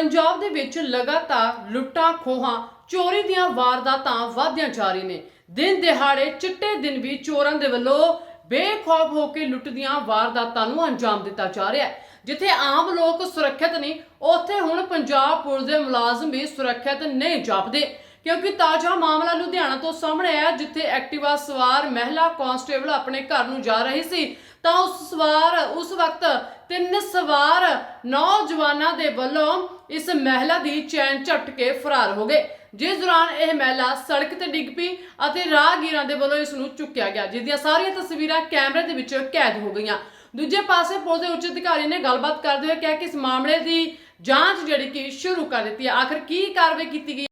ਪੰਜਾਬ ਦੇ ਵਿੱਚ ਲਗਾਤਾਰ ਲੁੱਟਾਂ, ਖੋਹਾਂ, ਚੋਰੀ ਦੀਆਂ ਵਾਰਦਾਤਾਂ ਵਧਦੀਆਂ ਜਾ ਰਹੀਆਂ ਨੇ। ਦਿਨ ਦਿਹਾੜੇ ਚਿੱਟੇ ਦਿਨ ਵੀ ਚੋਰਾਂ ਦੇ ਵੱਲੋਂ ਬੇਖੌਫ ਹੋ ਕੇ ਲੁੱਟ ਦੀਆਂ ਵਾਰਦਾਤਾਂ ਨੂੰ ਅੰਜਾਮ ਦਿੱਤਾ ਜਾ ਰਿਹਾ ਹੈ। ਜਿੱਥੇ ਆਮ ਲੋਕ ਸੁਰੱਖਿਅਤ ਨਹੀਂ, ਉੱਥੇ ਹੁਣ ਪੰਜਾਬ ਪੁਲਿਸ ਦੇ ਮੁਲਾਜ਼ਮ ਵੀ ਸੁਰੱਖਿਅਤ ਨਹੀਂ ਜਾਪਦੇ। ਕਿਉਂਕਿ ਤਾਜ਼ਾ ਮਾਮਲਾ ਲੁਧਿਆਣਾ ਤੋਂ ਸਾਹਮਣੇ ਆਇਆ, ਜਿੱਥੇ ਐਕਟਿਵਾ ਸਵਾਰ ਮਹਿਲਾ ਕਾਂਸਟੇਬਲ ਆਪਣੇ ਘਰ ਨੂੰ ਜਾ ਰਹੀ ਸੀ। ਤਾਂ ਉਸ ਸਵਾਰ, ਉਸ ਵਕਤ ਤਿੰਨ ਸਵਾਰ ਨੌਜਵਾਨਾਂ ਦੇ ਵੱਲੋਂ ਇਸ ਮਹਿਲਾ ਦੀ ਚੈਨ ਝੱਟ ਕੇ ਫਰਾਰ ਹੋ ਗਏ। ਜਿਸ ਦੌਰਾਨ ਇਹ ਮਹਿਲਾ ਸੜਕ ਤੇ ਡਿੱਗ ਪਈ ਅਤੇ ਰਾਹਗੀਰਾਂ ਦੇ ਵੱਲੋਂ ਇਸ ਨੂੰ ਚੁੱਕਿਆ ਗਿਆ ਜਿਸ ਦੀਆਂ ਸਾਰੀਆਂ ਤਸਵੀਰਾਂ ਕੈਮਰੇ ਦੇ ਵਿੱਚ ਕੈਦ ਹੋ ਗਈਆਂ। ਦੂਜੇ ਪਾਸੇ ਪੁਲਿਸ ਦੇ ਉੱਚ ਅਧਿਕਾਰੀ ਨੇ ਗੱਲਬਾਤ ਕਰਦੇ ਹੋਏ ਕਿਹਾ ਕਿ ਇਸ ਮਾਮਲੇ ਦੀ ਜਾਂਚ ਜਿਹੜੀ ਕਿ ਸ਼ੁਰੂ ਕਰ ਦਿੱਤੀ ਹੈ। ਆਖਰ ਕੀ ਕਾਰਵਾਈ ਕੀਤੀ ਗਈ?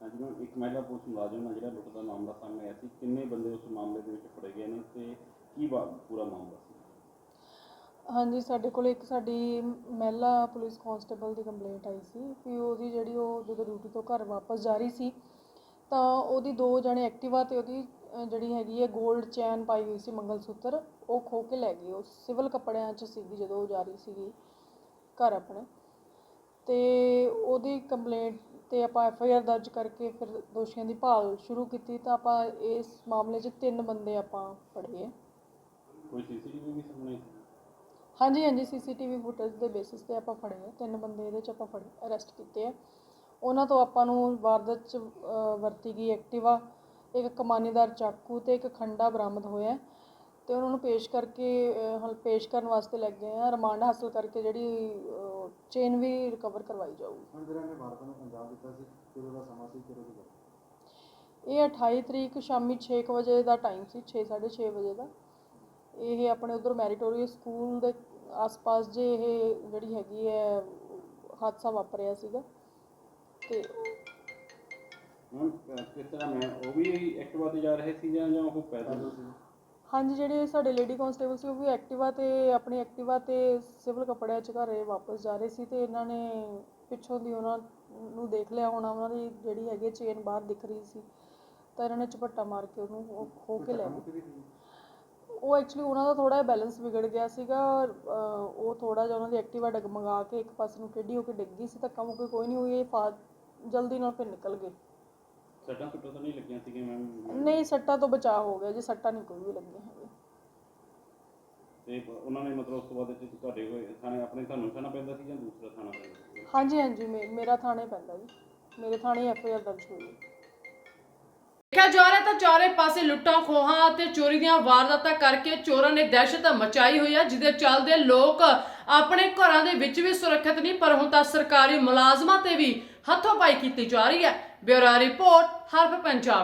ਹਾਂਜੀ ਇੱਕ ਮਹਿਲਾ ਪੁਲਿਸ ਮੁਲਾਜ਼ਮ ਨਾਲ ਜਿਹੜਾ ਲੁੱਟ ਦਾ ਮਾਮਲਾ ਸਾਹਮਣੇ ਆਇਆ ਸੀ, ਕਿੰਨੇ ਬੰਦੇ ਉਸ ਮਾਮਲੇ ਦੇ ਵਿੱਚ ਫੜੇ ਗਏ ਨੇ ਤੇ ਕੀ ਵਾ- ਪੂਰਾ ਮਾਮਲਾ ਸੀ? ਹਾਂਜੀ, ਸਾਡੇ ਕੋਲ ਇੱਕ ਸਾਡੀ ਮਹਿਲਾ ਪੁਲਿਸ ਕਾਂਸਟੇਬਲ ਦੀ ਕੰਪਲੇਂਟ ਆਈ ਸੀ ਕਿ ਉਹਦੀ ਜਿਹੜੀ ਉਹ ਜਦੋਂ ਡਿਊਟੀ ਤੋਂ ਘਰ ਵਾਪਸ ਜਾ ਰਹੀ ਸੀ, ਤਾਂ ਉਹਦੀ ਦੋ ਜਣੇ ਐਕਟਿਵਾ ਤੇ ਉਹਦੀ ਜਿਹੜੀ ਹੈਗੀ ਹੈ 골ਡ ਚੈਨ ਪਾਈ ਹੋਈ ਸੀ ਮੰਗਲਸੂਤਰ, ਉਹ ਖੋ ਕੇ ਲੈ ਗਈ, ਉਹ ਸਿਵਲ ਕੱਪੜਿਆਂ 'ਚ ਸੀਗੀ ਜਦੋਂ ਉਹ ਜਾ ਰਹੀ ਸੀਗੀ ਘਰ ਆਪਣੇ ਤੇ ਉਹਦੀ ਕੰਪਲੇਂਟ ਤੇ ਆਪਾਂ ਐਫ ਆਈ ਆਰ ਦਰਜ ਕਰਕੇ ਫਿਰ ਦੋਸ਼ੀਆਂ ਦੀ ਭਾਲ ਸ਼ੁਰੂ ਕੀਤੀ ਤਾਂ ਆਪਾਂ ਇਸ ਮਾਮਲੇ 'ਚ ਤਿੰਨ ਬੰਦੇ ਆਪਾਂ ਫੜੇ ਹੈ ਕੋਈ ਸੀਸੀਟੀਵੀ ਵੀ ਸਾਹਮਣੇ? ਹਾਂਜੀ ਹਾਂਜੀ ਸੀਸੀਟੀਵੀ ਫੁਟੇਜ ਦੇ ਬੇਸਿਸ ਤੇ ਆਪਾਂ ਫੜੇ ਆ। ਤਿੰਨ ਬੰਦੇ ਇਹਦੇ ਚ ਆਪਾਂ ਫੜੇ ਅਰੈਸਟ ਕੀਤੇ ਆ। ਉਹਨਾਂ ਤੋਂ ਆਪਾਂ ਨੂੰ ਵਾਰਦਾਤ ਚ ਵਰਤੀ ਗਈ ਐਕਟਿਵਾ ਇੱਕ ਕਮਾਨੀਦਾਰ ਚਾਕੂ ਤੇ ਇੱਕ ਖੰਡਾ ਬਰਾਮਦ ਹੋਇਆ। ਹੈ ਤੇ ਉਹਨਾਂ ਨੂੰ ਪੇਸ਼ ਕਰਕੇ ਹਲ ਪੇਸ਼ ਕਰਨ ਵਾਸਤੇ ਲੈ ਗਏ ਆ। ਰਿਮਾਂਡ ਹਾਸਲ ਕਰਕੇ ਜਿਹੜੀ ਚੇਨ ਵੀ ਰਿਕਵਰ ਕਰਵਾਈ ਜਾਊਗੀ। ਹੁਣ ਜਿਹੜਾ ਨੇ ਭਾਰਤ ਨੂੰ ਪੰਜਾਬ ਦਿੱਤਾ ਸੀ ਕਿਹੜਾ ਦਾ ਸਮਾਂ ਸੀ ਕਿਹੜਾ ਦਾ ਇਹ 28 ਤਰੀਕ ਸ਼ਾਮੀ 6 ਕੁ ਵਜੇ ਦਾ ਟਾਈਮ ਸੀ 6:30 ਵਜੇ ਦਾ। ਇਹ ਆਪਣੇ ਉਧਰ ਮੈਰੀਟੋਰੀਅਸ ਸਕੂਲ ਦੇ ਆਸ-ਪਾਸ ਜੇ ਇਹ ਜਿਹੜੀ ਹੈਗੀ ਹੈ ਹਾਦਸਾ ਵਾਪਰਿਆ ਸੀਗਾ। ਤੇ ਅਹ ਕਿਸ ਤਰ੍ਹਾਂ ਮੈਂ ਉਹ ਵੀ ਐਕਟਿਵਾ ਤੇ ਜਾ ਰਹੇ ਸੀ ਜਾਂ ਜਾਂ ਉਹ ਪੈਦਲ ਸੀ। ਹਾਂਜੀ ਜਿਹੜੇ ਸਾਡੇ ਲੇਡੀ ਕਾਂਸਟੇਬਲ ਸੀ ਉਹ ਵੀ ਐਕਟਿਵਾ ਤੇ ਆਪਣੀ ਐਕਟਿਵਾ ਤੇ ਸਿਵਲ ਕੱਪੜਿਆਂ 'ਚ ਘਰੇ ਵਾਪਸ ਜਾ ਰਹੇ ਸੀ ਤੇ ਇਹਨਾਂ ਨੇ ਪਿੱਛੋਂ ਦੀ ਉਹਨਾਂ ਨੂੰ ਦੇਖ ਲਿਆ ਹੋਣਾ ਉਹਨਾਂ ਦੀ ਜਿਹੜੀ ਹੈਗੀ ਚੇਨ ਬਾਹਰ ਦਿਖ ਰਹੀ ਸੀ ਤਾਂ ਇਹਨਾਂ ਨੇ ਝਪੱਟਾ ਮਾਰ ਕੇ ਉਹਨੂੰ ਉਹ ਖੋ ਕੇ ਲੈ ਗਏ। ਉਹ ਐਕਚੁਅਲੀ ਉਹਨਾਂ ਦਾ ਥੋੜਾ ਬੈਲੈਂਸ ਵਿਗੜ ਗਿਆ ਸੀਗਾ ਔਰ, ਉਹ ਥੋੜਾ ਜਿਹਾ ਉਹਨਾਂ ਦੀ ਐਕਟਿਵਾ ਡਗਮਗਾ ਕੇ ਇੱਕ ਪਾਸੇ ਨੂੰ ਟੇਢੀ ਹੋ ਕੇ ਡਿੱਗ ਗਈ ਸੀ ਤਾਂ ਕੰਮ ਕੋਈ ਨਹੀਂ ਹੋਈ ਇਹ ਫਾ ਜਲਦੀ ਨਾਲ ਫਿਰ ਨਿਕਲ ਗਏ। ਸੱਟਾਂ ਸੁੱਟਾਂ ਤਾਂ ਨਹੀਂ ਲੱਗੀਆਂ ਸੀਗੀਆਂ ਮੈਮ ਨਹੀਂ ਸੱਟਾਂ ਤੋਂ ਬਚਾਅ ਹੋ ਗਿਆ ਜੀ ਸੱਟਾਂ ਨਹੀਂ ਕੋਈ ਵੀ ਲੱਗੀਆਂ ਹੈਗੀਆਂ ਤੇ ਉਹਨਾਂ ਨੇ ਮਤਲਬ ਉਸ ਤੋਂ ਬਾਅਦ ਤੁਹਾਡੇ ਹੋਏ ਥਾਣੇ ਆਪਣੇ ਤੁਹਾਨੂੰ ਥਾਣਾ ਪੈਂਦਾ ਸੀ ਜਾਂ ਦੂਸਰਾ ਥਾਣਾ ਪੈਂਦਾ ਸੀ? ਹਾਂਜੀ ਹਾਂਜੀ ਮੇ- ਮੇਰਾ ਥਾਣੇ ਪੈਂਦਾ ਜੀ। ਮੇਰੇ ਥਾਣੇ ਐਫ ਆਈ ਆਰ ਦਰਜ ਹੋਈ ਹੈ। ਦੇਖਿਆ ਜਾ ਰਿਹਾ ਤਾਂ ਚਾਰੇ ਪਾਸੇ ਲੁੱਟਾਂ ਖੋਹਾਂ ਅਤੇ ਚੋਰੀ ਦੀਆਂ ਵਾਰਦਾਤਾਂ ਕਰਕੇ ਚੋਰਾਂ ਨੇ ਦਹਿਸ਼ਤ ਮਚਾਈ ਹੋਈ ਹੈ ਜਿਹਦੇ ਚੱਲਦੇ ਲੋਕ ਆਪਣੇ ਘਰਾਂ ਦੇ ਵਿੱਚ ਵੀ ਸੁਰੱਖਿਅਤ ਨਹੀਂ ਪਰ ਹੁਣ ਤਾਂ ਸਰਕਾਰੀ ਮੁਲਾਜ਼ਮਾਂ ਤੇ ਵੀ ਹੱਥੋਂ ਪਾਈ ਕੀਤੀ ਜਾ ਰਹੀ ਹੈ। ਬਿਊਰੋ ਰਿਪੋਰਟ ਹਰਫ ਪੰਜਾਬ